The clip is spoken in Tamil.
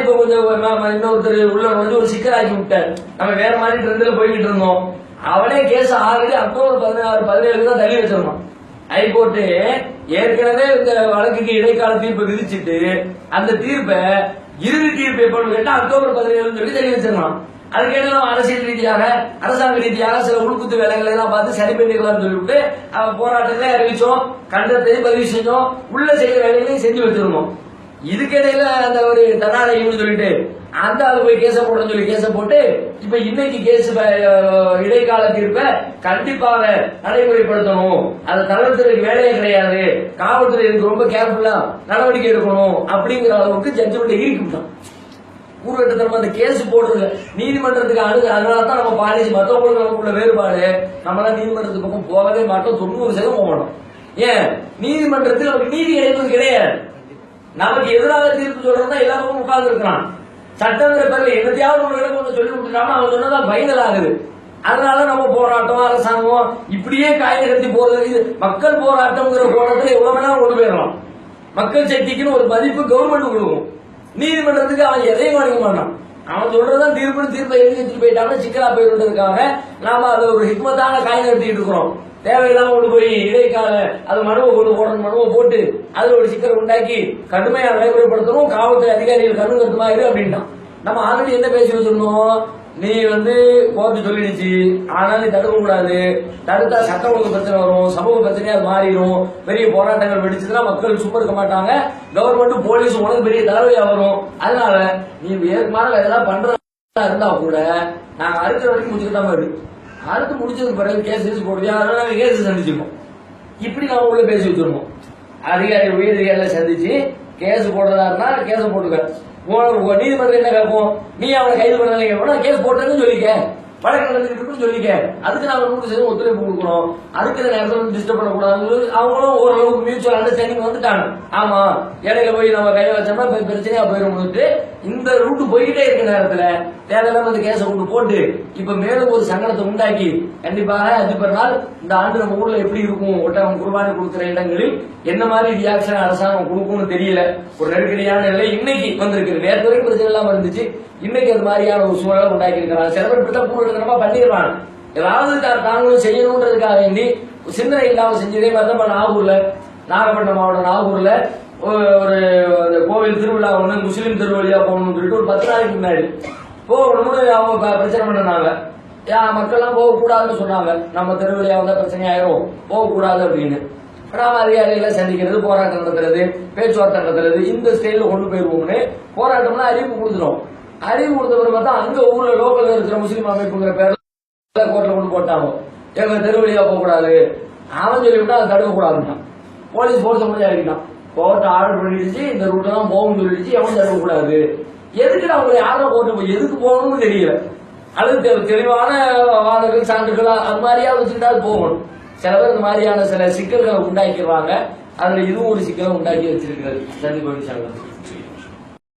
இப்ப கொஞ்சம் இன்னொருத்தர் உள்ள வந்து ஒரு சிக்கலாக்கி விட்டார். நம்ம வேற மாதிரி ட்ரெண்ட்ல போய்கிட்டு இருந்தோம். அவனே கேஸ் ஆல்ரெடி அக்டோபர் பதினாறு பதினேழு தான் தள்ளி வச்சிருந்தான். ஹைகோர்ட்டு ஏற்கனவே இந்த வழக்குக்கு இடைக்கால தீர்ப்பு விதிச்சிட்டு அந்த தீர்ப்பை இறுதி தீர்ப்பு எப்போன்னு கேட்டா அக்டோபர் பதினேழுன்னு சொல்லி தள்ளி வச்சிருந்தான். அதுக்கு என்ன நம்ம அரசியல் ரீதியாக அரசாங்க ரீதியாக சில உள்குத்து வேலைகளை எல்லாம் பார்த்து சரி பண்ணிக்கலாம்னு சொல்லிவிட்டு அவன் போராட்டத்தை அறிவிச்சோம் கண்டத்தையும் பதிவு செஞ்சோம் உள்ள செய்யற வேலைகளையும் செஞ்சு வச்சிருந்தோம். இதுக்கிடையில அந்த ஒரு தடாரையும் சொல்லிட்டு அந்த ஆளு போய் கேச போடுறேன்னு சொல்லி கேச போட்டு இப்ப இன்னைக்கு கேஸ் இடைக்கால தீர்ப்பை கண்டிப்பாக நடைமுறைப்படுத்தணும். அதை தளர்த்துறதுக்கு வேலையே கிடையாது. காவல்துறை இதுக்கு ரொம்ப கேர்ஃபுல்லா நடவடிக்கை எடுக்கணும் அப்படிங்கிற அளவுக்கு ஜட்ஜ்மெண்ட் இருக்கிட்டான் ஊர்வட்டத்தனமா அந்த கேஸ் போடுறது நீதிமன்றத்துக்கு அணுகு அதனால தான் நம்ம பாலிசி மற்றவங்களுக்கு நமக்குள்ள வேறுபாடு. நம்மளாம் நீதிமன்றத்துக்கு பக்கம் போகவே மாட்டோம் தொண்ணூறு சதவீதம் போக மாட்டோம். ஏன்? நீதிமன்றத்தில் நமக்கு நீதி கிடைப்பது கிடையாது. நமக்கு எதிராக தீர்ப்பு சொல்றதா எல்லா பக்கமும் உட்கார்ந்து இருக்கிறான். சட்டங்கிற பேர்ல என்னத்தையாவது ஒரு இடம் கொஞ்சம் சொல்லி விட்டுட்டாம அவன் சொன்னதான் ஃபைனல் ஆகுது. அதனால நம்ம போராட்டம் அரசாங்கம் இப்படியே காய் கட்டி போறது மக்கள் போராட்டம்ங்கிற போராட்டத்துல எவ்வளவு வேணா கொண்டு போயிடலாம். மக்கள் சக்திக்குன்னு ஒரு மதிப்பு கவர்மெண்ட் கொடுக்கும். நீதிமன்றத்துக்கு அவன் எதையும் வழங்க மாட்டான். அவன் சொல்றதான் தீர்ப்பு தீர்ப்பை எழுதி வச்சுட்டு போயிட்டாங்கன்னா சிக்கலா போயிருந்ததுக்காக நாம அதை ஒரு ஹிக்மத்தான காய் நடத்திட்டு இருக்கிறோம். தேவையில்லாம கொண்டு போய் இடைக்கால அது மனுவை கொண்டு போடணும் மனுவை போட்டு அதுல ஒரு சிக்கலை உண்டாக்கி கடுமையா நடைமுறைப்படுத்தணும் காவல்துறை அதிகாரிகள் கண்ணு கட்டுமா இரு அப்படின்ட்டான். நம்ம ஆல்ரெடி என்ன பேசி வச்சிருந்தோம் நீ வந்து கோர்ட்டு சொல்லிடுச்சு. ஆனாலும் நீ தடுக்க கூடாது. தடுத்தா சட்ட ஒழுங்கு பிரச்சனை வரும் சமூக பிரச்சனையா அது மாறிடும். பெரிய போராட்டங்கள் வெடிச்சதுன்னா மக்கள் சும்மா இருக்க மாட்டாங்க. கவர்மெண்ட் போலீஸ் உனக்கு பெரிய தலைவையா வரும். அதனால நீ ஏற்கனவே மாதிரி எதனா பண்றதா இருந்தா கூட நாங்க அடுத்த வரைக்கும் முடிச்சுக்கிட்டாம இருக்கு அடுத்து முடிச்சதுக்கு பிறகு கேஸ் கேஸ் போடுவோம் அதனால நாங்கள் கேஸ் சந்திச்சுப்போம் இப்படி நம்ம உள்ள பேசி வச்சிருக்கோம் அதிகாரி உயர் அதிகாரிகளை சந்திச்சு கேஸ் போடுறதா இருந்தா கேஸ் போட்டுக்க. நீதிமன்றம் என்ன கேட்போம் நீ அவனை கைது பண்ணல கேட்போம் கேஸ் போட்டேன்னு சொல்லிக்க வழக்கு நடந்துட்டு சொல்லிக்க அதுக்கு நாங்க நூறு சதவீதம் ஒத்துழைப்பு கொடுக்கணும். அதுக்கு இந்த நேரத்தில் வந்து டிஸ்டர்ப் பண்ணக்கூடாது அவங்களும் ஓரளவுக்கு மியூச்சுவல் அண்டர்ஸ்டாண்டிங் வந்துட்டாங்க. ஆமா இடையில போய் நம்ம கையில வச்சோம்னா இப்ப பிரச்சனையா போயிடும்னுட்டு இந்த ரூட்டு போய்கிட்டே இருக்க நேரத்துல தேவையில்லாம இந்த கேஸை கொண்டு போட்டு இப்ப மேலும் ஒரு சங்கடத்தை உண்டாக்கி கண்டிப்பாக அது நாள் இந்த ஆண்டு நம்ம ஊர்ல எப்படி இருக்கும்? ஒட்டகம் குர்பானி கொடுக்கிற இடங்களில் என்ன மாதிரி ரியாக்ஷன் அரசாங்கம் கொடுக்கும்னு தெரியல. ஒரு நெருக்கடியான நிலை இன்னைக்கு வந்திருக்கு நேற்று வரைக்கும் பிரச்சனை இல்லாம இருந்துச்சு. இன்னைக்கு அது மாதிரியான ஒரு சூழலை உண்டாக்கி இருக்கிறாங்க சில பேர் இப்படித்தான் பூர்வமா பண்ணிடுவாங்க. ஏதாவது தாங்களும் செய்யணுன்றதுக்காக வேண்டி சிந்தனை இல்லாமல் செஞ்சதே மாதிரி தான் நாகூர்ல நாகப்பட்டினம் மாவட்டம் நாகூர்ல ஒரு அந்த கோவில் திருவிழா ஒன்று முஸ்லீம் திருவழியா போகணும்னு சொல்லிட்டு ஒரு பத்து நாளைக்கு முன்னாடி போகணும்னு அவங்க பிரச்சனை பண்ணினாங்க. ஏன் மக்கள்லாம் போகக்கூடாதுன்னு சொன்னாங்க. நம்ம திருவிழியா வந்தால் பிரச்சனை ஆயிரும். போகக்கூடாது அப்படின்னு. கிராம அதிகாரிகளை சந்திக்கிறது போராட்டம் நடத்துறது பேச்சுவார்த்தை நடத்துறது இந்த ஸ்டைலில் கொண்டு போயிருவோம்னு போராட்டம்னா அறிவிப்பு கொடுத்துரும். அறிவு கொடுத்த பிறகு பார்த்தா அங்க ஊர்ல லோக்கல்ல இருக்கிற முஸ்லீம் அமைப்புங்கிற பேர்ல கோர்ட்ல கொண்டு போட்டாங்க. எங்க தெரு வழியா போக கூடாது. அவன் சொல்லிவிட்டா அதை தடுக்க கூடாதுட்டான் போலீஸ் போர்ஸ் முடிஞ்சு ஆகிட்டான். கோர்ட் ஆர்டர் பண்ணிடுச்சு இந்த ரூட்ல தான் போகணும்னு சொல்லிடுச்சு எவன் தடுக்க கூடாது. எதுக்கு அவங்க யாரும் கோர்ட்டு போய் எதுக்கு போகணும்னு தெரியல. அது தெளிவான வாதங்கள் சான்றுகளா அது மாதிரியா வச்சுக்கிட்டா போகணும் சில பேர் இந்த மாதிரியான சில சிக்கல்களை உண்டாக்கிடுவாங்க. அதுல இதுவும் ஒரு சிக்கலை உண்டாக்கி வச்சிருக்கிறது. சந்தி பவிச்சாங்க